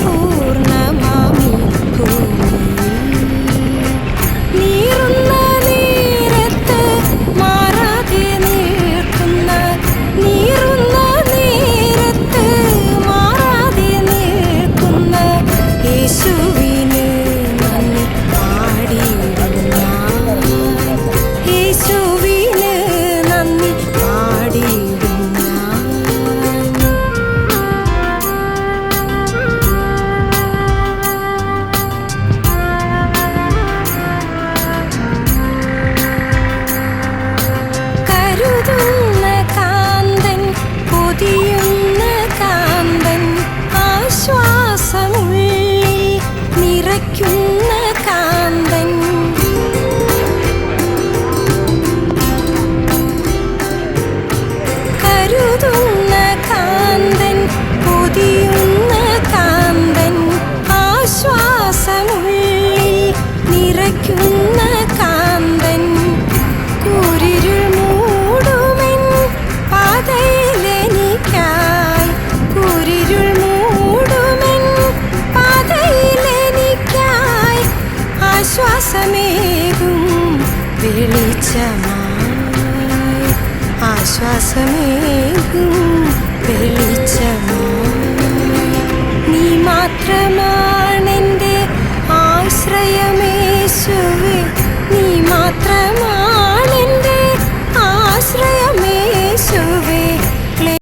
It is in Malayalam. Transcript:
sempurna ആശ്വാസമേകും. വെളിച്ചമായി ആശ്വാസമേകും. വെളിച്ചമായി നീ മാത്രമാണെന്റെ ആശ്രയമേശുവേ. നീ മാത്രമാണ്